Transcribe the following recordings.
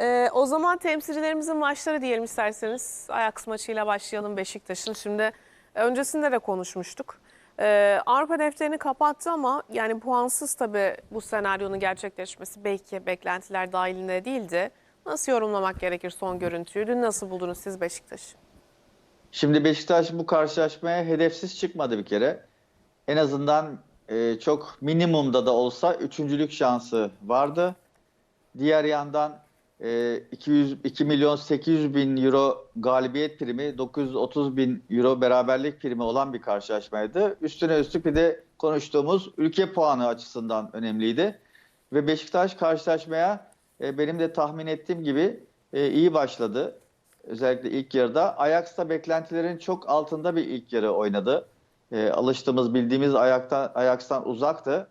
Ee, o zaman temsilcilerimizin maçları diyelim isterseniz. Ajax maçıyla başlayalım Beşiktaş'ın. Şimdi e, öncesinde de konuşmuştuk. Ee, Avrupa defterini kapattı ama yani puansız tabii bu senaryonun gerçekleşmesi belki beklentiler dahilinde değildi. Nasıl yorumlamak gerekir son görüntüyü? Dün nasıl buldunuz siz Beşiktaş'ı? Şimdi Beşiktaş bu karşılaşmaya hedefsiz çıkmadı bir kere. En azından e, çok minimumda da olsa üçüncülük şansı vardı. Diğer yandan e, 200 2 milyon 800 bin euro galibiyet primi, 930 bin euro beraberlik primi olan bir karşılaşmaydı. Üstüne üstlük bir de konuştuğumuz ülke puanı açısından önemliydi. Ve Beşiktaş karşılaşmaya e, benim de tahmin ettiğim gibi e, iyi başladı. Özellikle ilk yarıda. Ajax da beklentilerin çok altında bir ilk yarı oynadı. E, alıştığımız, bildiğimiz Ajax'tan, Ajax'tan uzaktı.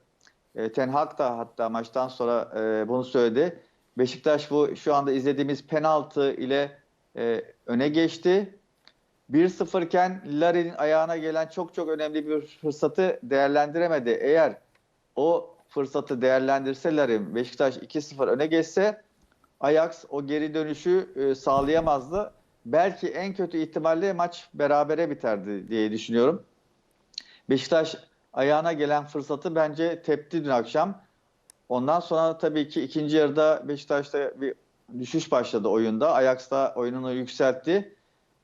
E, Ten Hag da hatta maçtan sonra e, bunu söyledi. Beşiktaş bu şu anda izlediğimiz penaltı ile e, öne geçti. 1-0 iken Larin'in ayağına gelen çok çok önemli bir fırsatı değerlendiremedi. Eğer o fırsatı değerlendirse Larin, Beşiktaş 2-0 öne geçse Ajax o geri dönüşü e, sağlayamazdı. Belki en kötü ihtimalle maç berabere biterdi diye düşünüyorum. Beşiktaş ayağına gelen fırsatı bence tepti dün akşam. Ondan sonra tabii ki ikinci yarıda Beşiktaş'ta bir düşüş başladı oyunda. Ajax da oyununu yükseltti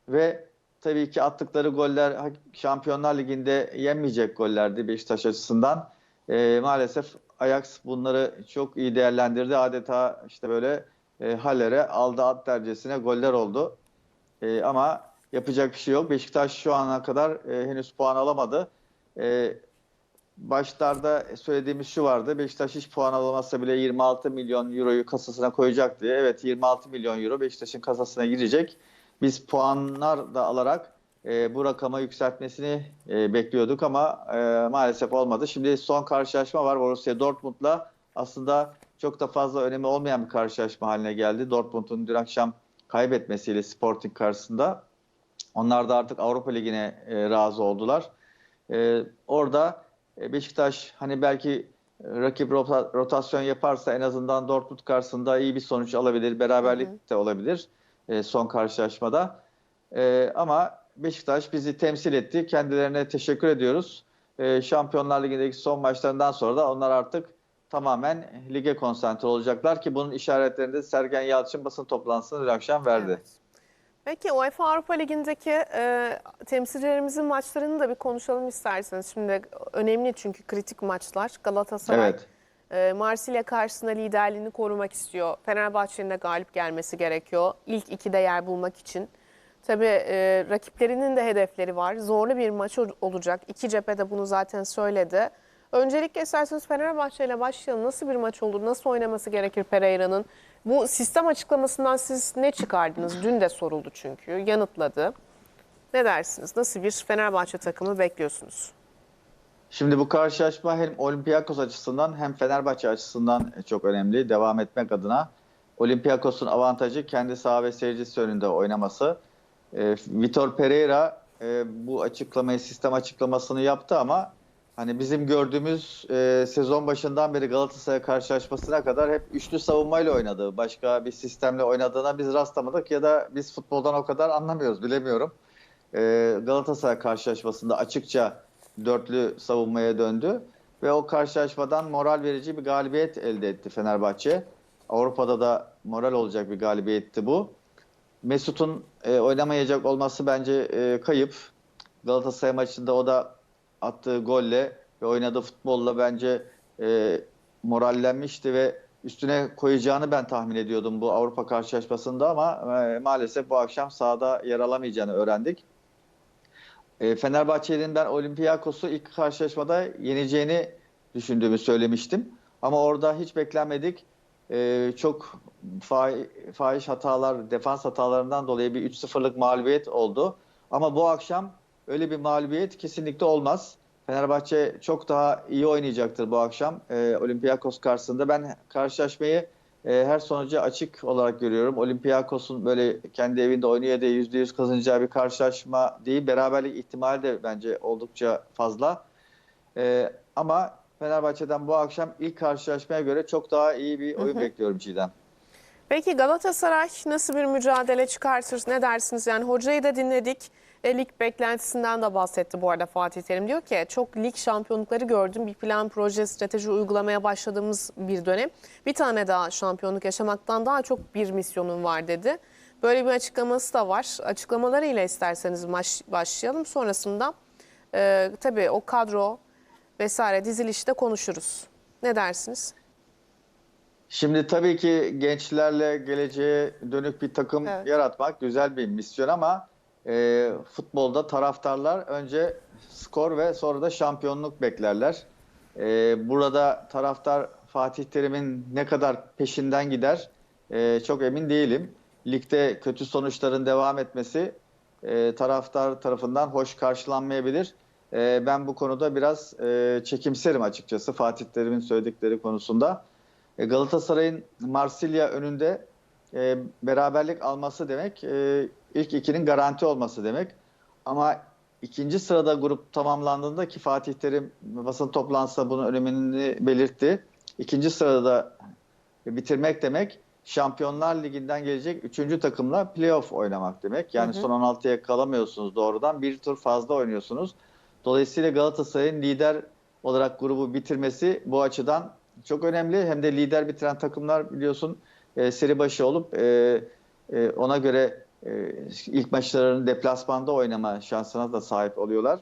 ve tabii ki attıkları goller Şampiyonlar Ligi'nde yenmeyecek gollerdi Beşiktaş açısından. E, maalesef Ajax bunları çok iyi değerlendirdi. Adeta işte böyle e, Haller'e aldı at dercesine goller oldu. E, ama yapacak bir şey yok. Beşiktaş şu ana kadar e, henüz puan alamadı. E, başlarda söylediğimiz şu vardı. Beşiktaş hiç puan alamazsa bile 26 milyon euroyu kasasına koyacak diye. Evet 26 milyon euro Beşiktaş'ın kasasına girecek. Biz puanlar da alarak e, bu rakama yükseltmesini e, bekliyorduk ama e, maalesef olmadı. Şimdi son karşılaşma var Borussia Dortmund'la. Aslında çok da fazla önemi olmayan bir karşılaşma haline geldi. Dortmund'un dün akşam kaybetmesiyle Sporting karşısında. Onlar da artık Avrupa Ligi'ne e, razı oldular. E, orada Beşiktaş hani belki rakip rota, rotasyon yaparsa en azından Dortmund karşısında iyi bir sonuç alabilir. Beraberlik Hı hı. de olabilir e, son karşılaşmada. E, ama Beşiktaş bizi temsil etti. Kendilerine teşekkür ediyoruz. E, Şampiyonlar Ligi'ndeki son maçlarından sonra da onlar artık tamamen lige konsantre olacaklar ki bunun işaretlerini de Sergen Yalçın basın toplantısında dün akşam verdi. Evet. Peki UEFA Avrupa Ligi'ndeki e, temsilcilerimizin maçlarını da bir konuşalım isterseniz. Şimdi önemli çünkü kritik maçlar. Galatasaray Evet. e, Marsilya karşısında liderliğini korumak istiyor. Fenerbahçe'nin de galip gelmesi gerekiyor. İlk ikide yer bulmak için. Tabii e, rakiplerinin de hedefleri var. Zorlu bir maç ol- olacak. İki cephede bunu zaten söyledi. Öncelikle isterseniz Fenerbahçe ile başlayalım. Nasıl bir maç olur? Nasıl oynaması gerekir Pereira'nın? Bu sistem açıklamasından siz ne çıkardınız? Dün de soruldu çünkü. Yanıtladı. Ne dersiniz? Nasıl bir Fenerbahçe takımı bekliyorsunuz? Şimdi bu karşılaşma hem Olympiakos açısından hem Fenerbahçe açısından çok önemli. Devam etmek adına Olympiakos'un avantajı kendi saha ve seyircisi önünde oynaması. E, Vitor Pereira e, bu açıklamayı, sistem açıklamasını yaptı ama hani bizim gördüğümüz e, sezon başından beri Galatasaray karşılaşmasına kadar hep üçlü savunmayla oynadı. Başka bir sistemle oynadığına biz rastlamadık ya da biz futboldan o kadar anlamıyoruz bilemiyorum. E, Galatasaray karşılaşmasında açıkça dörtlü savunmaya döndü ve o karşılaşmadan moral verici bir galibiyet elde etti Fenerbahçe. Avrupa'da da moral olacak bir galibiyetti bu. Mesut'un e, oynamayacak olması bence e, kayıp. Galatasaray maçında o da attığı golle ve oynadığı futbolla bence e, morallenmişti ve üstüne koyacağını ben tahmin ediyordum bu Avrupa karşılaşmasında ama e, maalesef bu akşam sahada yer alamayacağını öğrendik. E, Fenerbahçe'nin ben Olympiakos'u ilk karşılaşmada yeneceğini düşündüğümü söylemiştim. Ama orada hiç beklenmedik. E, çok fa- fahiş hatalar, defans hatalarından dolayı bir 3-0'lık mağlubiyet oldu. Ama bu akşam öyle bir mağlubiyet kesinlikle olmaz. Fenerbahçe çok daha iyi oynayacaktır bu akşam e, Olympiakos karşısında. Ben karşılaşmayı e, her sonuca açık olarak görüyorum. Olympiakos'un böyle kendi evinde oynuyor diye %100 kazanacağı bir karşılaşma değil. Beraberlik ihtimali de bence oldukça fazla. E, ama Fenerbahçe'den bu akşam ilk karşılaşmaya göre çok daha iyi bir oyun Hı hı. bekliyorum Çiğdem. Peki Galatasaray nasıl bir mücadele çıkartır? Ne dersiniz? Yani hocayı da dinledik. E, lig beklentisinden de bahsetti bu arada Fatih Terim. Diyor ki çok lig şampiyonlukları gördüm. Bir plan, proje, strateji uygulamaya başladığımız bir dönem. Bir tane daha şampiyonluk yaşamaktan daha çok bir misyonum var dedi. Böyle bir açıklaması da var. Açıklamalarıyla isterseniz baş- başlayalım. Sonrasında e, tabii o kadro vesaire dizilişte konuşuruz. Ne dersiniz? Şimdi tabii ki gençlerle geleceğe dönük bir takım Evet. yaratmak güzel bir misyon ama e, futbolda taraftarlar önce skor ve sonra da şampiyonluk beklerler. E, burada taraftar Fatih Terim'in ne kadar peşinden gider e, çok emin değilim. Ligde kötü sonuçların devam etmesi e, taraftar tarafından hoş karşılanmayabilir. E, ben bu konuda biraz e, çekimserim açıkçası Fatih Terim'in söyledikleri konusunda. E, Galatasaray'ın Marsilya önünde e, beraberlik alması demek e, ilk ikinin garanti olması demek. Ama ikinci sırada grup tamamlandığında ki Fatih Terim basın toplantısında bunun önemini belirtti. İkinci sırada bitirmek demek Şampiyonlar Ligi'nden gelecek üçüncü takımla playoff oynamak demek. Yani Hı hı. son 16'ya kalamıyorsunuz doğrudan. Bir tur fazla oynuyorsunuz. Dolayısıyla Galatasaray'ın lider olarak grubu bitirmesi bu açıdan çok önemli. Hem de lider bitiren takımlar biliyorsun e, seri başı olup e, e, ona göre e, ilk maçlarını deplasmanda oynama şansına da sahip oluyorlar.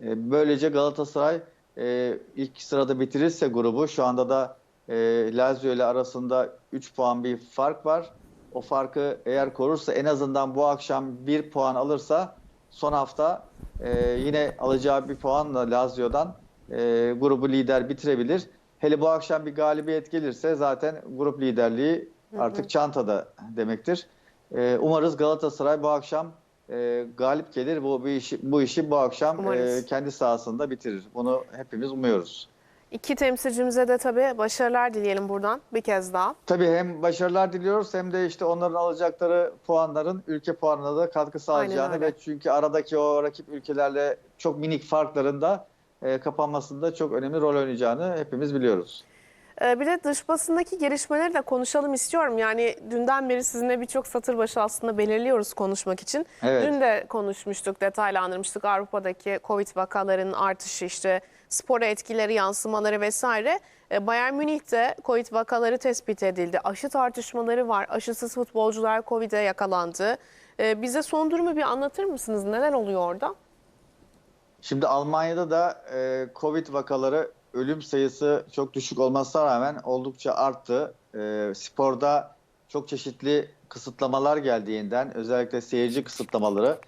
E, böylece Galatasaray e, ilk sırada bitirirse grubu şu anda da e, Lazio ile arasında 3 puan bir fark var. O farkı eğer korursa en azından bu akşam 1 puan alırsa son hafta e, yine alacağı bir puanla Lazio'dan e, grubu lider bitirebilir. Hele bu akşam bir galibiyet gelirse zaten grup liderliği artık çantada demektir. E, umarız Galatasaray bu akşam e, galip gelir. Bu, bu işi bu işi bu akşam Umarız. e, kendi sahasında bitirir. Bunu hepimiz umuyoruz. İki temsilcimize de tabii başarılar dileyelim buradan bir kez daha. Tabii hem başarılar diliyoruz hem de işte onların alacakları puanların ülke puanına da katkı sağlayacağını ve çünkü aradaki o rakip ülkelerle çok minik farkların da e, kapanmasında çok önemli rol oynayacağını hepimiz biliyoruz. Ee, bir de dış basındaki gelişmeleri de konuşalım istiyorum. Yani dünden beri sizinle birçok satır başı aslında belirliyoruz konuşmak için. Evet. Dün de konuşmuştuk, detaylandırmıştık Avrupa'daki Covid vakalarının artışı işte spora etkileri, yansımaları vesaire. Ee, Bayern Münih'te Covid vakaları tespit edildi. Aşı tartışmaları var. Aşısız futbolcular Covid'e yakalandı. Bize son durumu bir anlatır mısınız? Neler oluyor orada? Şimdi Almanya'da da e, Covid vakaları ölüm sayısı çok düşük olmasına rağmen oldukça arttı. E, sporda çok çeşitli kısıtlamalar geldi yeniden. Özellikle seyirci kısıtlamaları.